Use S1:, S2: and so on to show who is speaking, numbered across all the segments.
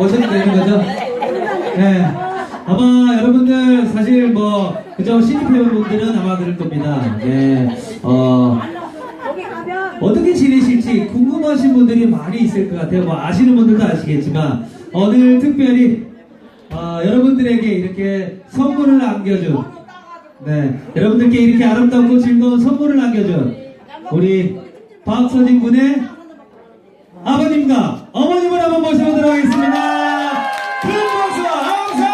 S1: 오셔도 되는 거죠? 네. 아마 여러분들 사실 뭐 그저 신입 회원분들은 아마 그럴 겁니다. 네. 어. 어떻게 지내실지 궁금하신 분들이 많이 있을 것 같아요. 뭐 아시는 분들도 아시겠지만 오늘 특별히 어, 여러분들에게 이렇게 선물을 안겨준 네 여러분들께 이렇게 아름답고 즐거운 선물을 안겨준 우리 박서진 군의 아버님과 어머님을 한번 모셔보도록 하겠습니다. 큰 박수와 함성!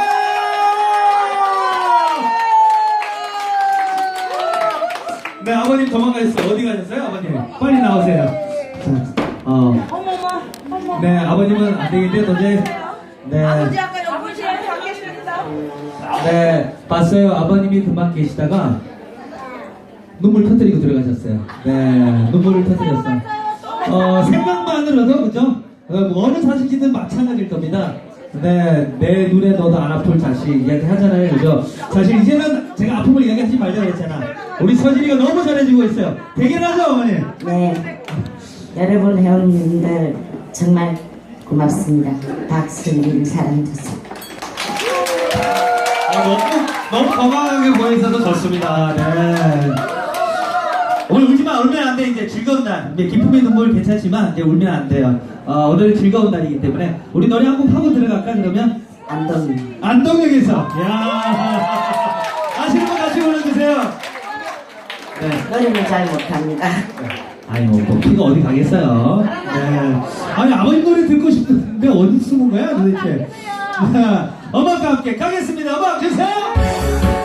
S1: 네, 아버님 도망가셨어요. 어디 가셨어요, 아버님? 빨리 나오세요. 자, 어,
S2: 어머머, 어머.
S1: 네, 아버님은 안 되겠는데, 도저히. 네,
S2: 아버지 아까 연구실에 가 계십니다.
S1: 네, 봤어요. 아버님이 그만 계시다가 눈물 터뜨리고 들어가셨어요. 네, 눈물을 터뜨렸어요. 어, 생각만으로도, 그죠? 어, 뭐 어느 자식이든 마찬가지일 겁니다. 네, 내 눈에 넣어도 안 아플 자식 이야기 하잖아요. 그죠? 사실 이제는 제가 아픔을 이야기하지 말자고 했잖아. 우리 서진이가 너무 잘해주고 있어요. 대견하죠, 어머니?
S3: 네, 여러분 회원님들 정말 고맙습니다. 박슬림 사랑주세요.
S1: 아, 너무, 너무 건강하게 보여있어서 좋습니다. 네. 오늘 울지만 울면 안 돼, 이제 즐거운 날. 이제 기쁨의 눈물 괜찮지만, 이제 울면 안 돼요. 어, 오늘 즐거운 날이기 때문에, 우리 노래 한 곡 하고 들어갈까, 그러면?
S3: 안동
S1: 안동역에서. 야 아시는 분 같이 불러주세요. 네.
S3: 노래는 잘 못합니다.
S1: 아니, 뭐, 뭐 키가 어디 가겠어요. 네. 아니, 아버님 노래 듣고 싶은데, 어디 숨은 거야, 도대체? 자, 음악과 함께 가겠습니다. 음악 주세요!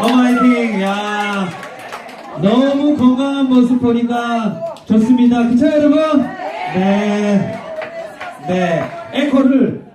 S3: 화이팅! 야 너무 건강한
S1: 모습 보니까 좋습니다. 그쵸 여러분? 네. 네. 에코를